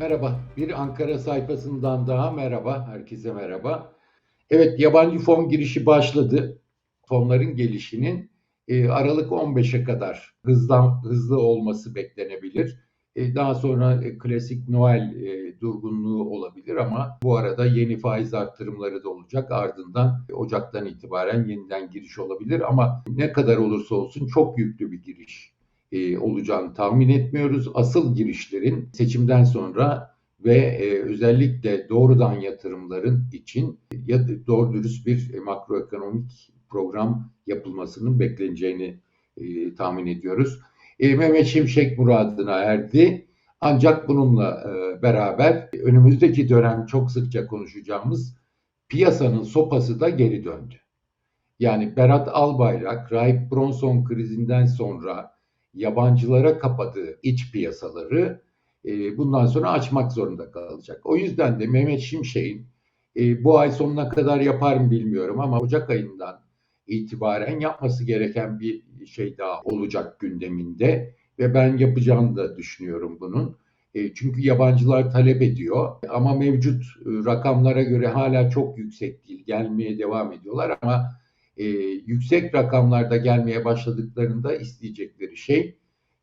Merhaba, bir Ankara sayfasından daha merhaba, herkese merhaba. Evet, yabancı fon girişi başladı. Fonların gelişinin e, Aralık 15'e kadar hızlan, hızlı olması beklenebilir. E, daha sonra e, klasik Noel e, durgunluğu olabilir ama bu arada yeni faiz arttırımları da olacak. Ardından Ocak'tan itibaren yeniden giriş olabilir ama ne kadar olursa olsun çok yüklü bir giriş e, olacağını tahmin etmiyoruz. Asıl girişlerin seçimden sonra ve e, özellikle doğrudan yatırımların için ya doğru dürüst bir e, makroekonomik program yapılmasının bekleneceğini e, tahmin ediyoruz. E, Mehmet Şimşek muradına erdi. Ancak bununla e, beraber önümüzdeki dönem çok sıkça konuşacağımız piyasanın sopası da geri döndü. Yani Berat Albayrak, Rahip Bronson krizinden sonra yabancılara kapadığı iç piyasaları e, bundan sonra açmak zorunda kalacak. O yüzden de Mehmet Şimşek'in e, bu ay sonuna kadar yapar mı bilmiyorum ama Ocak ayından itibaren yapması gereken bir şey daha olacak gündeminde ve ben yapacağını da düşünüyorum bunun. E, çünkü yabancılar talep ediyor ama mevcut e, rakamlara göre hala çok yüksek değil. Gelmeye devam ediyorlar ama e, yüksek rakamlarda gelmeye başladıklarında isteyecekleri şey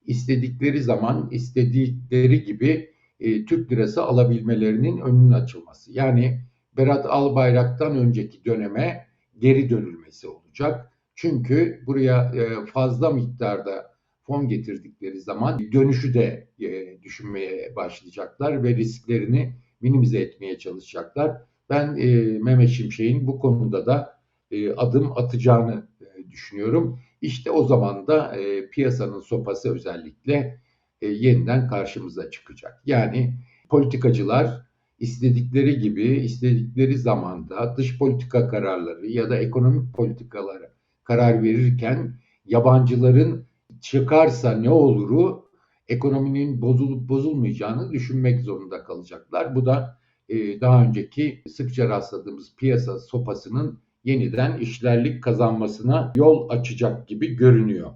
istedikleri zaman istedikleri gibi e, Türk lirası alabilmelerinin önünün açılması. Yani Berat Albayrak'tan önceki döneme geri dönülmesi olacak. Çünkü buraya e, fazla miktarda fon getirdikleri zaman dönüşü de e, düşünmeye başlayacaklar ve risklerini minimize etmeye çalışacaklar. Ben e, Mehmet Şimşek'in bu konuda da e, adım atacağını e, düşünüyorum. İşte o zaman da e, piyasanın sopası özellikle yeniden karşımıza çıkacak. Yani politikacılar istedikleri gibi, istedikleri zamanda dış politika kararları ya da ekonomik politikalara karar verirken yabancıların çıkarsa ne oluru ekonominin bozulup bozulmayacağını düşünmek zorunda kalacaklar. Bu da daha önceki sıkça rastladığımız piyasa sopasının yeniden işlerlik kazanmasına yol açacak gibi görünüyor.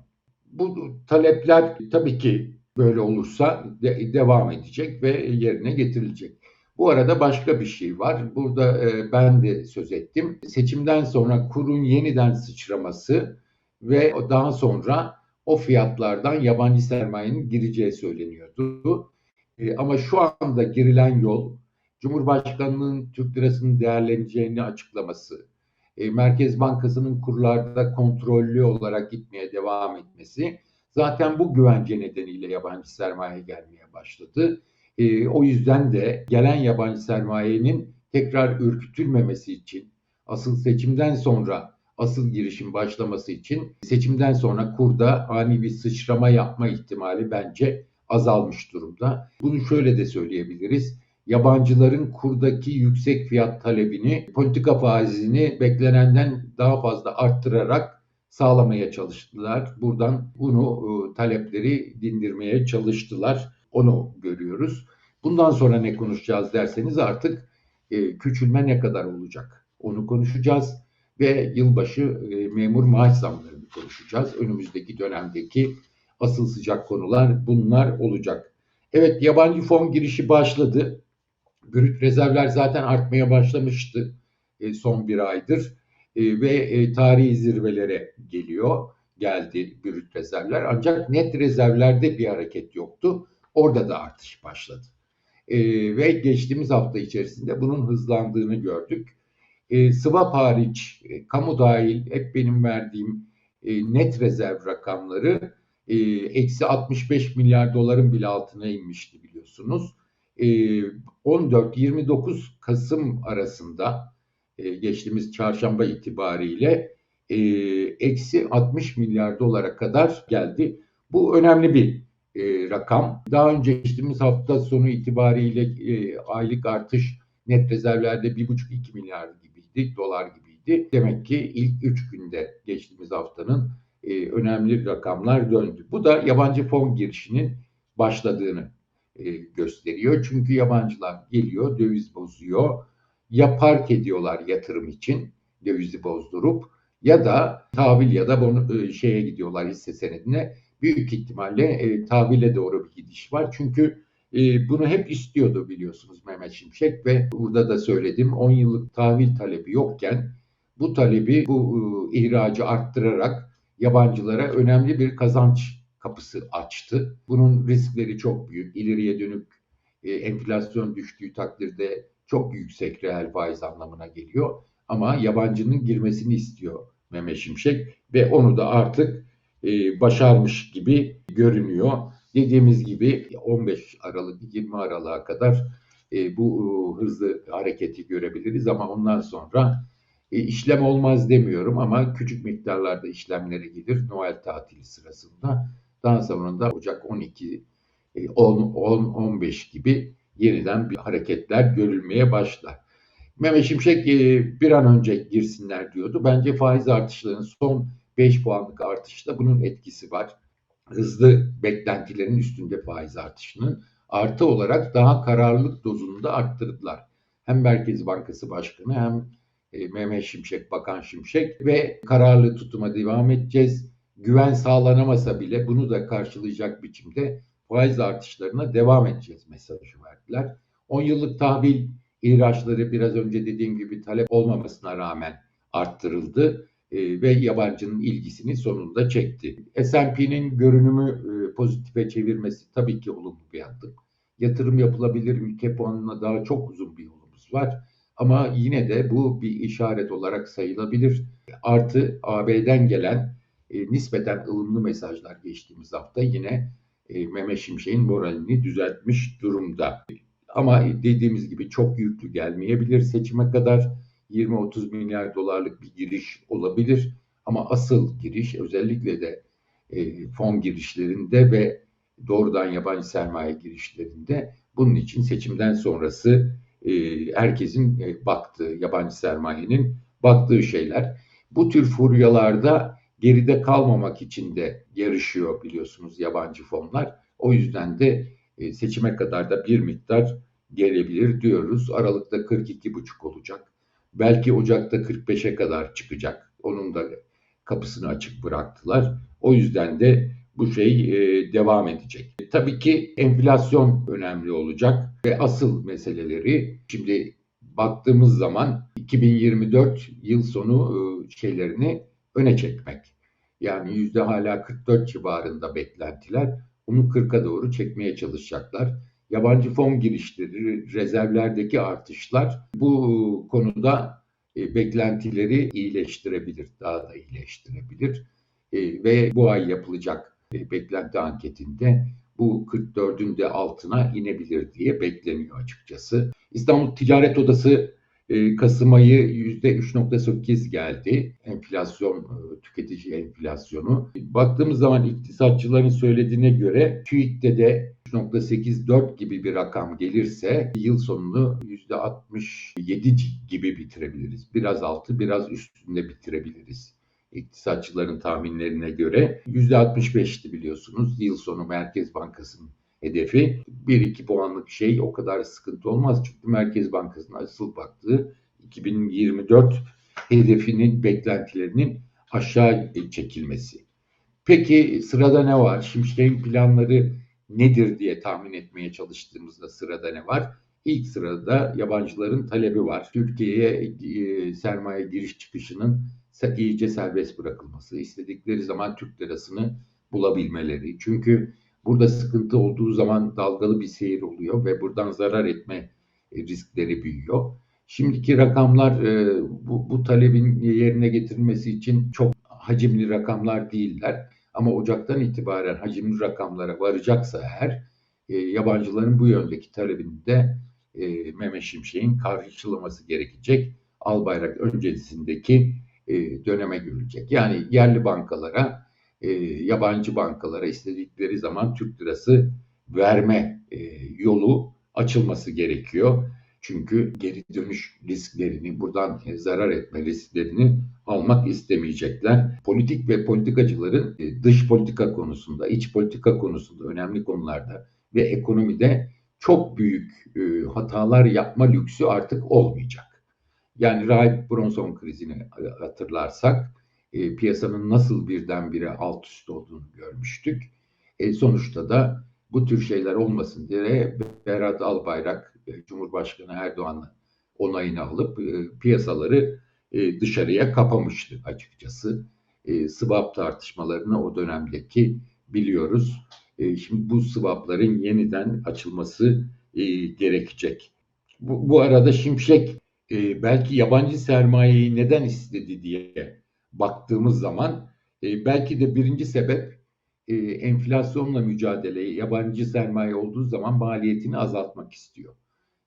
Bu talepler tabii ki böyle olursa de, devam edecek ve yerine getirilecek. Bu arada başka bir şey var. Burada e, ben de söz ettim. Seçimden sonra kurun yeniden sıçraması ve daha sonra o fiyatlardan yabancı sermayenin gireceği söyleniyordu. E, ama şu anda girilen yol Cumhurbaşkanının Türk lirasının değerleneceğini açıklaması, e, Merkez Bankası'nın kurlarda kontrollü olarak gitmeye devam etmesi zaten bu güvence nedeniyle yabancı sermaye gelmeye başladı. E, o yüzden de gelen yabancı sermayenin tekrar ürkütülmemesi için asıl seçimden sonra asıl girişim başlaması için seçimden sonra kurda ani bir sıçrama yapma ihtimali bence azalmış durumda. Bunu şöyle de söyleyebiliriz yabancıların kurdaki yüksek fiyat talebini, politika faizini beklenenden daha fazla arttırarak sağlamaya çalıştılar. Buradan bunu e, talepleri dindirmeye çalıştılar. Onu görüyoruz. Bundan sonra ne konuşacağız derseniz artık e, küçülme ne kadar olacak? Onu konuşacağız ve yılbaşı e, memur maaş zamlarını konuşacağız. Önümüzdeki dönemdeki asıl sıcak konular bunlar olacak. Evet yabancı fon girişi başladı. Brüt rezervler zaten artmaya başlamıştı e, son bir aydır e, ve e, tarihi zirvelere geliyor. Geldi brüt rezervler ancak net rezervlerde bir hareket yoktu. Orada da artış başladı. E, ve geçtiğimiz hafta içerisinde bunun hızlandığını gördük. E, swap hariç, e, kamu dahil hep benim verdiğim e, net rezerv rakamları e, eksi 65 milyar doların bile altına inmişti biliyorsunuz. 14-29 ee, Kasım arasında e, geçtiğimiz çarşamba itibariyle e, eksi 60 milyar dolara kadar geldi. Bu önemli bir e, rakam. Daha önce geçtiğimiz hafta sonu itibariyle aylık artış net rezervlerde 1,5-2 milyar gibiydi, dolar gibiydi. Demek ki ilk 3 günde geçtiğimiz haftanın önemli rakamlar döndü. Bu da yabancı fon girişinin başladığını e, gösteriyor. Çünkü yabancılar geliyor, döviz bozuyor. Ya park ediyorlar yatırım için dövizi bozdurup ya da tahvil ya da bunu, e, şeye gidiyorlar hisse senedine. Büyük ihtimalle e, tahvile doğru bir gidiş var. Çünkü E, bunu hep istiyordu biliyorsunuz Mehmet Şimşek ve burada da söyledim 10 yıllık tahvil talebi yokken bu talebi bu e, ihracı arttırarak yabancılara önemli bir kazanç kapısı açtı. Bunun riskleri çok büyük. İleriye dönük e, enflasyon düştüğü takdirde çok yüksek reel faiz anlamına geliyor. Ama yabancının girmesini istiyor Mehmet Şimşek ve onu da artık e, başarmış gibi görünüyor. Dediğimiz gibi 15 Aralık 20 Aralık'a kadar e, bu e, hızlı hareketi görebiliriz ama ondan sonra e, işlem olmaz demiyorum ama küçük miktarlarda işlemlere gelir Noel tatili sırasında. Daha sonra da Ocak 12 10-15 gibi yeniden bir hareketler görülmeye başlar. Mehmet Şimşek e, bir an önce girsinler diyordu. Bence faiz artışlarının son 5 puanlık artışta bunun etkisi var. Hızlı beklentilerin üstünde faiz artışının artı olarak daha kararlılık dozunu da arttırdılar. Hem Merkez Bankası Başkanı hem e, Mehmet Şimşek, Bakan Şimşek ve kararlı tutuma devam edeceğiz. Güven sağlanamasa bile bunu da karşılayacak biçimde faiz artışlarına devam edeceğiz mesajı verdiler. 10 yıllık tahvil ihraçları biraz önce dediğim gibi talep olmamasına rağmen arttırıldı e, ve yabancının ilgisini sonunda çekti. S&P'nin görünümü e, pozitife çevirmesi tabii ki olumlu bir adım. Yatırım yapılabilir ülke puanına daha çok uzun bir yolumuz var. Ama yine de bu bir işaret olarak sayılabilir. Artı AB'den gelen e, nispeten ılımlı mesajlar geçtiğimiz hafta yine e, Mehmet Şimşek'in moralini düzeltmiş durumda. Ama dediğimiz gibi çok yüklü gelmeyebilir seçime kadar. 20-30 milyar dolarlık bir giriş olabilir. Ama asıl giriş özellikle de e, fon girişlerinde ve doğrudan yabancı sermaye girişlerinde bunun için seçimden sonrası e, herkesin e, baktığı, yabancı sermayenin baktığı şeyler. Bu tür furyalarda geride kalmamak için de yarışıyor biliyorsunuz yabancı fonlar. O yüzden de e, seçime kadar da bir miktar gelebilir diyoruz. Aralıkta 42,5 olacak. Belki Ocak'ta 45'e kadar çıkacak. Onun da kapısını açık bıraktılar. O yüzden de bu şey e, devam edecek. E, tabii ki enflasyon önemli olacak ve asıl meseleleri şimdi baktığımız zaman 2024 yıl sonu şeylerini öne çekmek. Yani yüzde hala 44 civarında beklentiler. Onu 40'a doğru çekmeye çalışacaklar. Yabancı fon girişleri, rezervlerdeki artışlar bu konuda e, beklentileri iyileştirebilir, daha da iyileştirebilir. E, ve bu ay yapılacak e, beklenti anketinde bu 44'ün de altına inebilir diye bekleniyor açıkçası. İstanbul Ticaret Odası Kasım ayı %3.8 geldi. Enflasyon, e, tüketici enflasyonu. Baktığımız zaman iktisatçıların söylediğine göre TÜİK'te de 3.84 gibi bir rakam gelirse yıl sonunu %67 gibi bitirebiliriz. Biraz altı, biraz üstünde bitirebiliriz. İktisatçıların tahminlerine göre %65'ti biliyorsunuz. Yıl sonu Merkez Bankası'nın hedefi 1-2 puanlık şey o kadar sıkıntı olmaz. Çünkü Merkez Bankası'nın asıl baktığı 2024 hedefinin beklentilerinin aşağı çekilmesi. Peki sırada ne var? Şimşek'in planları nedir diye tahmin etmeye çalıştığımızda sırada ne var? İlk sırada yabancıların talebi var. Türkiye'ye e, sermaye giriş çıkışının iyice serbest bırakılması, istedikleri zaman Türk lirasını bulabilmeleri. Çünkü Burada sıkıntı olduğu zaman dalgalı bir seyir oluyor ve buradan zarar etme e, riskleri büyüyor. Şimdiki rakamlar e, bu, bu talebin yerine getirilmesi için çok hacimli rakamlar değiller. Ama Ocak'tan itibaren hacimli rakamlara varacaksa eğer e, yabancıların bu yöndeki talebinde e, Mehmet Şimşek'in karşılaması gerekecek. Albayrak öncesindeki döneme görülecek. Yani yerli bankalara e, yabancı bankalara istedikleri zaman Türk lirası verme e, yolu açılması gerekiyor. Çünkü geri dönüş risklerini, buradan e, zarar etme risklerini almak istemeyecekler. Politik ve politikacıların e, dış politika konusunda, iç politika konusunda önemli konularda ve ekonomide çok büyük e, hatalar yapma lüksü artık olmayacak. Yani Rahip Bronson krizini hatırlarsak e, piyasanın nasıl birdenbire alt üst olduğunu görmüştük. E, sonuçta da bu tür şeyler olmasın diye Berat Albayrak e, Cumhurbaşkanı Erdoğan'la onayını alıp e, piyasaları e, dışarıya kapamıştı açıkçası. E, swap tartışmalarını o dönemdeki biliyoruz. E, şimdi bu swapların yeniden açılması e, gerekecek. Bu, bu arada Şimşek e, belki yabancı sermayeyi neden istedi diye baktığımız zaman e, belki de birinci sebep e, enflasyonla mücadele, yabancı sermaye olduğu zaman maliyetini azaltmak istiyor.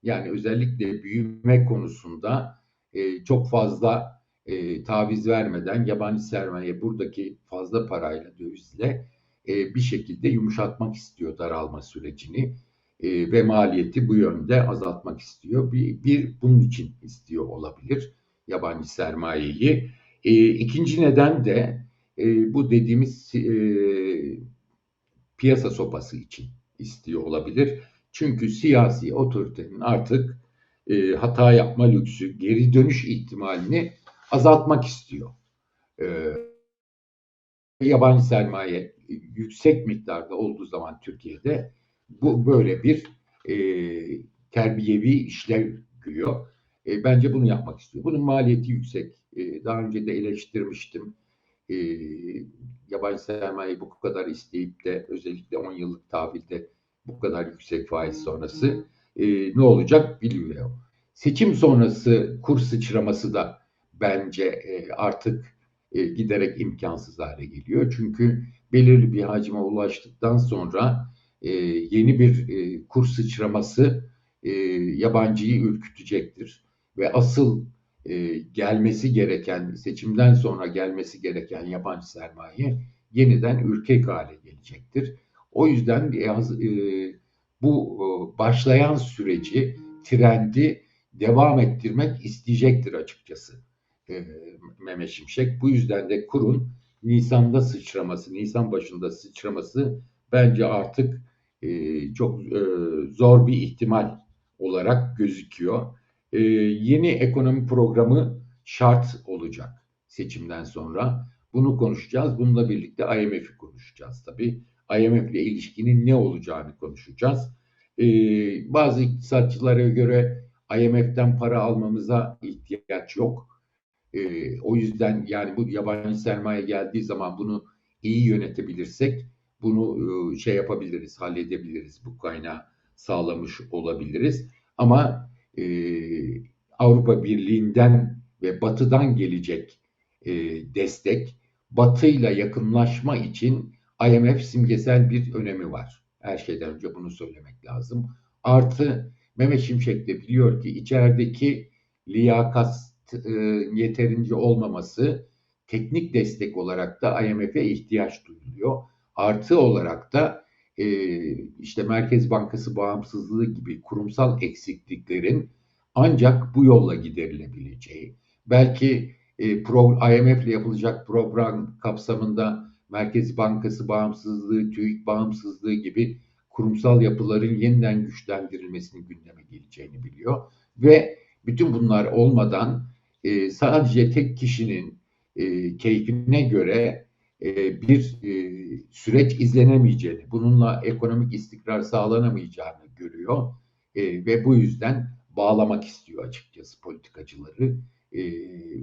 Yani özellikle büyüme konusunda e, çok fazla e, taviz vermeden yabancı sermaye buradaki fazla parayla, dövizle e, bir şekilde yumuşatmak istiyor daralma sürecini e, ve maliyeti bu yönde azaltmak istiyor. Bir, bir bunun için istiyor olabilir yabancı sermayeyi. E, ikinci neden de e, bu dediğimiz e, piyasa sopası için istiyor olabilir. Çünkü siyasi otoritenin artık e, hata yapma lüksü, geri dönüş ihtimalini azaltmak istiyor. E, yabancı sermaye yüksek miktarda olduğu zaman Türkiye'de bu böyle bir e, terbiyevi işlev görüyor. E, bence bunu yapmak istiyor. Bunun maliyeti yüksek. E, daha önce de eleştirmiştim. E, yabancı sermaye bu kadar isteyip de özellikle 10 yıllık tahvilde bu kadar yüksek faiz sonrası e, ne olacak bilmiyor. Seçim sonrası kur sıçraması da bence e, artık e, giderek imkansız hale geliyor. Çünkü belirli bir hacme ulaştıktan sonra yeni bir e, kur sıçraması yabancıyı ürkütecektir. Ve asıl e, gelmesi gereken, seçimden sonra gelmesi gereken yabancı sermaye yeniden ürkek hale gelecektir. O yüzden e, bu e, başlayan süreci, trendi devam ettirmek isteyecektir açıkçası e, Mehmet Şimşek. Bu yüzden de kurun Nisan'da sıçraması, Nisan başında sıçraması bence artık e, çok e, zor bir ihtimal olarak gözüküyor. E, yeni ekonomi programı şart olacak seçimden sonra. Bunu konuşacağız. Bununla birlikte IMF'i konuşacağız tabii. IMF ile ilişkinin ne olacağını konuşacağız. E, bazı iktisatçılara göre IMF'den para almamıza ihtiyaç yok. E, o yüzden yani bu yabancı sermaye geldiği zaman bunu iyi yönetebilirsek bunu e, şey yapabiliriz, halledebiliriz. Bu kaynağı sağlamış olabiliriz. Ama e, Avrupa Birliği'nden ve Batı'dan gelecek e, destek, Batı'yla yakınlaşma için IMF simgesel bir önemi var. Her şeyden önce bunu söylemek lazım. Artı Mehmet Şimşek de biliyor ki içerideki liyakat e, yeterince olmaması teknik destek olarak da IMF'e ihtiyaç duyuluyor. Artı olarak da e, işte Merkez Bankası bağımsızlığı gibi kurumsal eksikliklerin ancak bu yolla giderilebileceği, belki e, IMF ile yapılacak program kapsamında Merkez Bankası bağımsızlığı, TÜİK bağımsızlığı gibi kurumsal yapıların yeniden güçlendirilmesinin gündeme geleceğini biliyor. Ve bütün bunlar olmadan e, sadece tek kişinin e, keyfine göre bir e, süreç izlenemeyeceğini, bununla ekonomik istikrar sağlanamayacağını görüyor e, ve bu yüzden bağlamak istiyor açıkçası politikacıları e,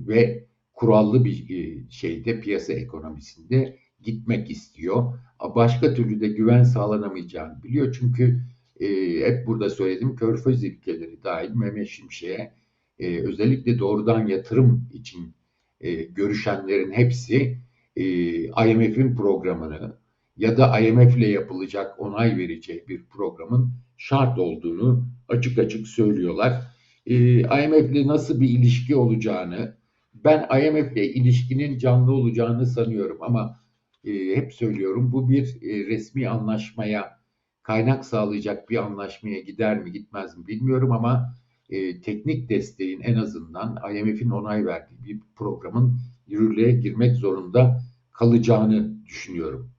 ve kurallı bir e, şeyde piyasa ekonomisinde gitmek istiyor. Başka türlü de güven sağlanamayacağını biliyor. Çünkü e, hep burada söyledim Körfez ülkeleri dahil Mehmet Şimşek'e e, özellikle doğrudan yatırım için e, görüşenlerin hepsi e, IMF'in programını ya da IMF ile yapılacak onay vereceği bir programın şart olduğunu açık açık söylüyorlar. E, IMF ile nasıl bir ilişki olacağını ben IMF ile ilişkinin canlı olacağını sanıyorum ama e, hep söylüyorum bu bir e, resmi anlaşmaya kaynak sağlayacak bir anlaşmaya gider mi gitmez mi bilmiyorum ama e, teknik desteğin en azından IMF'in onay verdiği bir programın yürürlüğe girmek zorunda kalacağını düşünüyorum.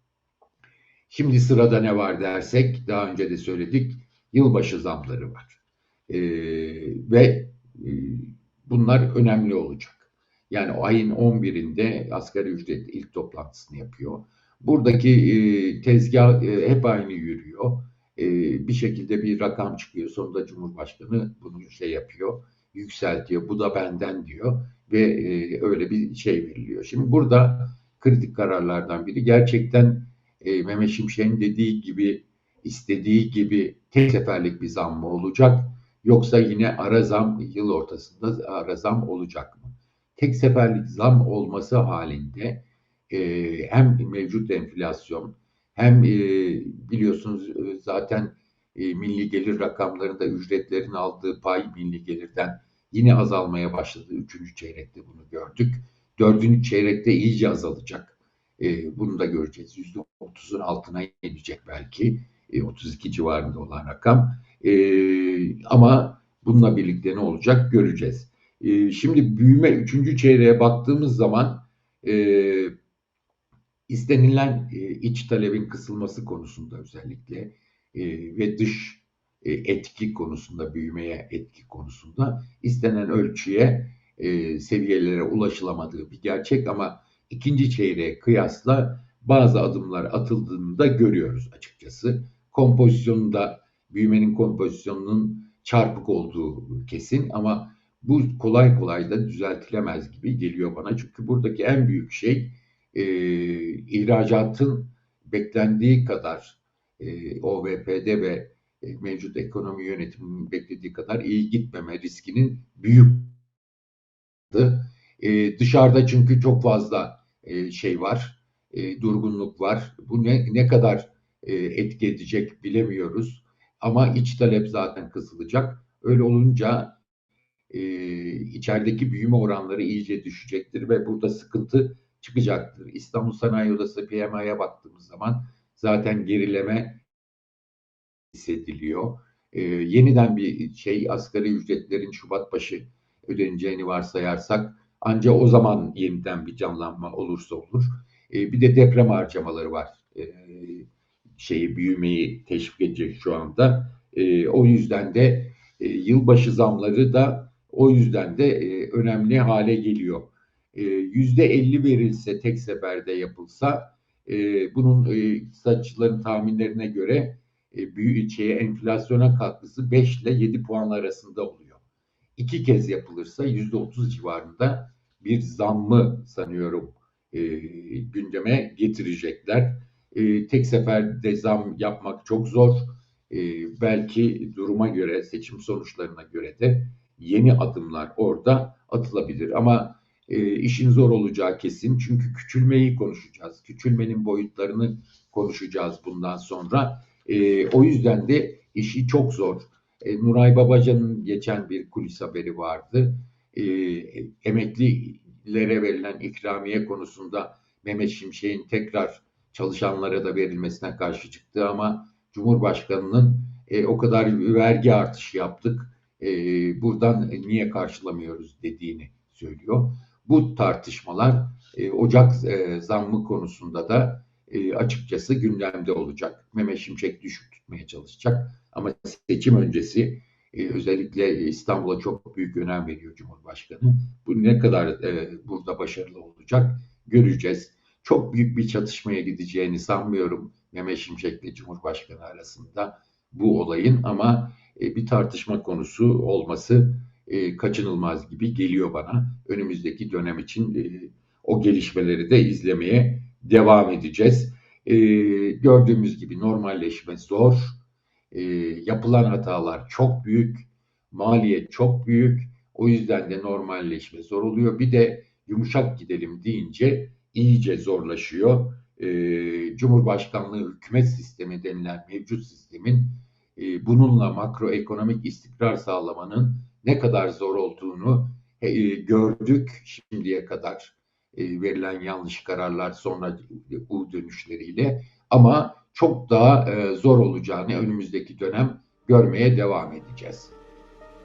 Şimdi sırada ne var dersek daha önce de söyledik yılbaşı zamları var. E, ve e, bunlar önemli olacak. Yani o ayın 11'inde asgari ücret ilk toplantısını yapıyor. Buradaki e, tezgah e, hep aynı yürüyor. e, bir şekilde bir rakam çıkıyor. Sonunda Cumhurbaşkanı bunu şey yapıyor, yükseltiyor. Bu da benden diyor ve e, öyle bir şey veriliyor. Şimdi burada kritik kararlardan biri gerçekten e, Mehmet Şimşek'in dediği gibi, istediği gibi tek seferlik bir zam mı olacak? Yoksa yine ara zam yıl ortasında ara zam olacak mı? Tek seferlik zam olması halinde e, hem mevcut enflasyon hem biliyorsunuz zaten milli gelir rakamlarında ücretlerin aldığı pay milli gelirden yine azalmaya başladı. Üçüncü çeyrekte bunu gördük. Dördüncü çeyrekte iyice azalacak. E, bunu da göreceğiz. Yüzde otuzun altına inecek belki. E, 32 civarında olan rakam. E, ama bununla birlikte ne olacak göreceğiz. E, şimdi büyüme üçüncü çeyreğe baktığımız zaman e, istenilen e, iç talebin kısılması konusunda özellikle e, ve dış e, etki konusunda, büyümeye etki konusunda istenen ölçüye, e, seviyelere ulaşılamadığı bir gerçek ama ikinci çeyreğe kıyasla bazı adımlar atıldığını da görüyoruz açıkçası. Kompozisyonunda, büyümenin kompozisyonunun çarpık olduğu kesin ama bu kolay kolay da düzeltilemez gibi geliyor bana. Çünkü buradaki en büyük şey e, ihracatın beklendiği kadar e, OVP'de ve e, mevcut ekonomi yönetiminin beklediği kadar iyi gitmeme riskinin büyük. E, dışarıda çünkü çok fazla e, şey var, e, durgunluk var. Bu ne, ne kadar e, etki edecek bilemiyoruz. Ama iç talep zaten kısılacak. Öyle olunca e, içerideki büyüme oranları iyice düşecektir ve burada sıkıntı çıkacaktır. İstanbul Sanayi Odası PMI'ye baktığımız zaman zaten gerileme hissediliyor. E, yeniden bir şey asgari ücretlerin Şubat başı ödeneceğini varsayarsak ancak o zaman yeniden bir canlanma olursa olur. E, bir de deprem harcamaları var. E, şeyi büyümeyi teşvik edecek şu anda. E, o yüzden de e, yılbaşı zamları da o yüzden de e, önemli hale geliyor. Yüzde elli verilse tek seferde yapılsa e, bunun e, iktisatçıların tahminlerine göre e, büyük şeye enflasyona katkısı 5 ile 7 puan arasında oluyor. İki kez yapılırsa yüzde 30 civarında bir zammı sanıyorum e, gündeme getirecekler. E, tek seferde zam yapmak çok zor. E, belki duruma göre, seçim sonuçlarına göre de yeni adımlar orada atılabilir. Ama e, işin zor olacağı kesin. Çünkü küçülmeyi konuşacağız. Küçülmenin boyutlarını konuşacağız bundan sonra. E, o yüzden de işi çok zor. E, Nuray Babacan'ın geçen bir kulis haberi vardı. E, emeklilere verilen ikramiye konusunda Mehmet Şimşek'in tekrar çalışanlara da verilmesine karşı çıktı ama Cumhurbaşkanı'nın e, o kadar vergi artışı yaptık, e, buradan niye karşılamıyoruz dediğini söylüyor. Bu tartışmalar e, Ocak e, zammı konusunda da e, açıkçası gündemde olacak. Mehmet Şimşek düşük tutmaya çalışacak ama seçim öncesi e, özellikle İstanbul'a çok büyük önem veriyor Cumhurbaşkanı. Bu ne kadar e, burada başarılı olacak göreceğiz. Çok büyük bir çatışmaya gideceğini sanmıyorum Mehmet Şimşek ile Cumhurbaşkanı arasında bu olayın ama bir tartışma konusu olması kaçınılmaz gibi geliyor bana. Önümüzdeki dönem için o gelişmeleri de izlemeye devam edeceğiz. E, gördüğümüz gibi normalleşme zor. E, yapılan hatalar çok büyük. Maliyet çok büyük. O yüzden de normalleşme zor oluyor. Bir de yumuşak gidelim deyince iyice zorlaşıyor. E, Cumhurbaşkanlığı hükümet sistemi denilen mevcut sistemin e, bununla makroekonomik istikrar sağlamanın ne kadar zor olduğunu e, gördük şimdiye kadar verilen yanlış kararlar sonra U dönüşleriyle ama çok daha e, zor olacağını önümüzdeki dönem görmeye devam edeceğiz.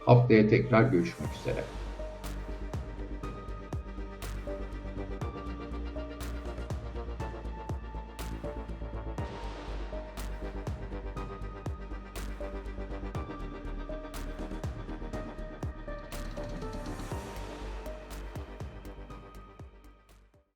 Haftaya tekrar görüşmek üzere.